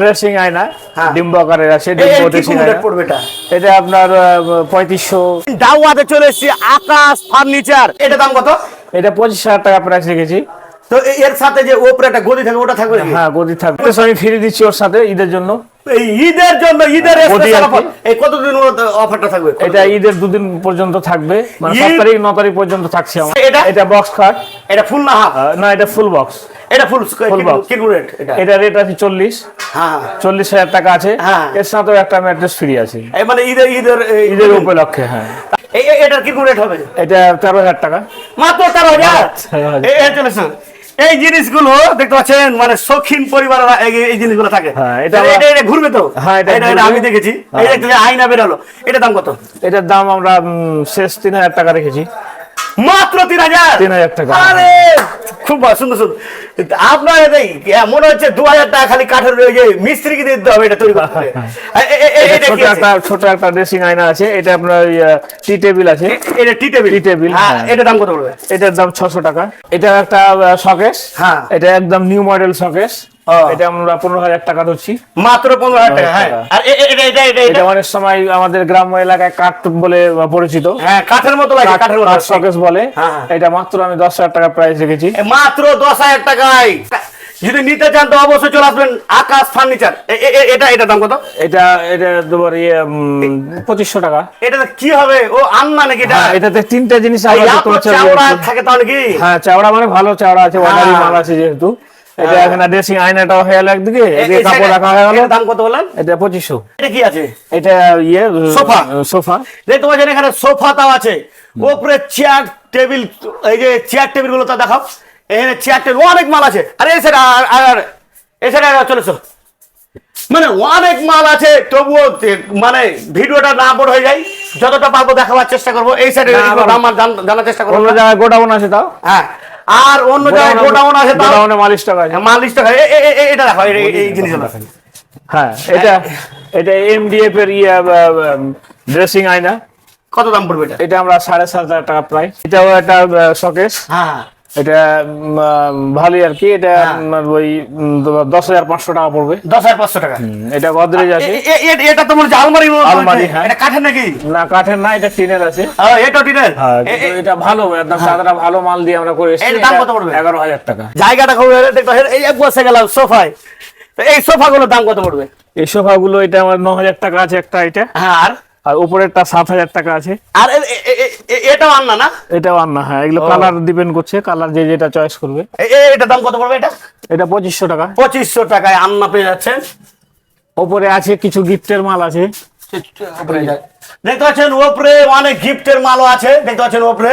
Dressing আয়না হ্যাঁ। আছে এটা? আপনার পঁয়ত্রিশশো। চলে এসেছি আকাশ ফার্নিচার। এটা দাম কত? এটা পঁচিশ হাজার টাকা প্রাইস রেখেছি। তো এর সাথে যে ওপরে একটা গদি থাকে ওটা থাকবে হ্যাঁ গদি থাকবে। আমি ফিরে দিচ্ছি ওর সাথে ঈদের জন্য। এই ঈদের জন্য ঈদের? অফার এই কতদিন অফারটা থাকবে? এটা ঈদের দুদিন পর্যন্ত থাকবে। মানে সাত তারিখ ন তারিখ পর্যন্ত থাকছে আমার। এটা? এটা বক্স খাট এটা ফুল না না এটা ফুল বক্স এটা ফুল box। কি রেট এটা? এটা রেট আছে চল্লিশ। হ্যাঁ চল্লিশ হাজার টাকা আছে। হ্যাঁ। এর সাথেও একটা ম্যাট্রেস ফ্রি আছে। এই মানে ঈদের ঈদের ঈদের উপলক্ষে হ্যাঁ। এই এটার কি রেট হবে? এটা তেরো হাজার টাকা। মাত্র তেরো হাজার? এই- জিনিসগুলো দেখতে পাচ্ছেন মানে শৌখিন পরিবারেরা এই জিনিসগুলো থাকে। হ্যাঁ, এটা ঘুরবে তো? হ্যাঁ, এটা আমি দেখেছি। হ্যাঁ। আয়না বেরোলো। এটা দাম কত? এটার দাম আমরা শেষ তিন হাজার টাকা রেখেছি। মাত্র তিন হাজার? 3000 টাকা। আরে! খুব সুন্দর সুন্দর। আপনার মনে হচ্ছে দু হাজার টাকা খালি কাঠের ওই যে মিস্ত্রিকে দিতে হবে এটা তৈরি করতে ছোট একটা ড্রেসিং আয়না আছে এটা আপনার টি টেবিল আছে। এটা টি টেবিল টি টেবিল হ্যাঁ হ্যাঁ। এটা দাম কত পড়বে? এটার দাম ছশো টাকা। এটা একটা শকেস হ্যাঁ। এটা একদম নিউ মডেল শকেস। এটা আমরা পনেরো হাজার টাকা ধরছি। মাত্র পনেরো হাজার টাকা হ্যাঁ। আর এটা অনেক সময় আমাদের গ্রাম্য এলাকায় কাঠ বলে পরিচিত। হ্যাঁ কাঠের মতো লাগে কাঠের মতো শকেস বলে। হ্যাঁ। এটা মাত্র আমি দশ হাজার টাকা প্রাইস রেখেছি। মাত্র দশ হাজার টাকায়। যদি নিতে চান তো অবশ্যই চলে আসবেন আকাশ ফার্নিচার। এটা এটা দাম কত? এটা এটা তোমার ইয়ে পঁচিশশো টাকা। এটা কি হবে? ও আন্না নাকি এটা? হ্যাঁ, এটাতে তিনটা জিনিস থাকে তাহলে কি? হ্যাঁ চাওড়া মানে ভালো চাওড়া আছে অর্ডারি হ্যাঁ। মাল আছে যেহেতু। এটা। এখানে ড্রেসিং আয়নাটাও হয়ে গেল একদিকে এদিকে কাপড় রাখা হয়ে গেল। দাম কত বললেন এটা পঁচিশশো। এটা কি আছে? এটা ইয়ে সোফা। সোফা। দেখতে পাচ্ছেন এখানে সোফাটাও আছে। উপরে চেয়ার টেবিল এই যে চেয়ার টেবিলগুলো তা দেখাও। এখানে চেয়ার টেবিল অনেক মাল আছে। আরে এসে আর এসে। চলেছ মানে অনেক মাল আছে তবুও মানে ভিডিওটা না বড় হয়ে যায়। যতটা পারব দেখাবার চেষ্টা করব। এই সাইডে জানার চেষ্টা করব। গোডাউন আছে তাও। হ্যাঁ। আর অন্য জায়গায় গোডাউন আছে গোডাউনে মাল স্টক আছে মাল টাকা এটা দেখো এই- জিনিসগুলো হ্যাঁ এটা এটা এমডিএফ এর ইয়ে ড্রেসিং আয়না। কত দাম পড়বে এটা? এটা আমরা সাড়ে সাত হাজার টাকা প্রায়। এটাও একটা শকেস হ্যাঁ। এটা ভালোই আর কি। এটা হ্যাঁ। ওই দশ হাজার পাঁচশো টাকা পড়বে। দশ হাজার পাঁচশো টাকা। এটা গদরেজ আছে। এটা তো মনে আলমারি আলমারি, হ্যাঁ। এটা কাঠের নাকি? না কাঠের না এটা টিনের আছে। এটা টিনের? হ্যাঁ, এটা ভালো একদম সাদাটা ভালো মাল দিয়ে আমরা করে এর দাম কত পড়বে? এগারো হাজার টাকা। জায়গাটা খুব এই এক বসে গেলাম সোফায়। এই সোফা গুলোর দাম কত পড়বে? এই সোফা গুলো এটা আমার ন হাজার টাকা আছে একটা এটা। হ্যাঁ আর? আর উপরেরটা সাত হাজার টাকা আছে। আর এটাও আননা না? এটাও আর না হ্যাঁ এগুলো কালার ডিপেন্ড করছে কালার যে যেটা চয়েস করবে। এ- এ- দাম কত পড়বে এটা? এটা পঁচিশশো টাকা। পঁচিশশো টাকায় আন্না পেয়ে যাচ্ছেন। ওপরে আছে কিছু গিফটের মাল আছে। দেখতে পাচ্ছেন ওপরে অনেক গিফটের মালও আছে দেখতে পাচ্ছেন ওপরে।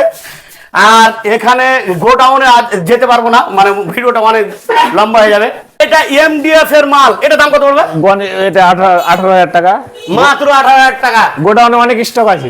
আর এখানে গোডাউনে যেতে পারব না মানে ভিডিওটা অনেক লম্বা হয়ে যাবে। এটা এমডিএফ এর মাল। এটা দাম কত পড়বে এটা আঠারো আঠারো হাজার টাকা। মাত্র আঠারো হাজার টাকা। গোডাউনে অনেক স্টক আছে।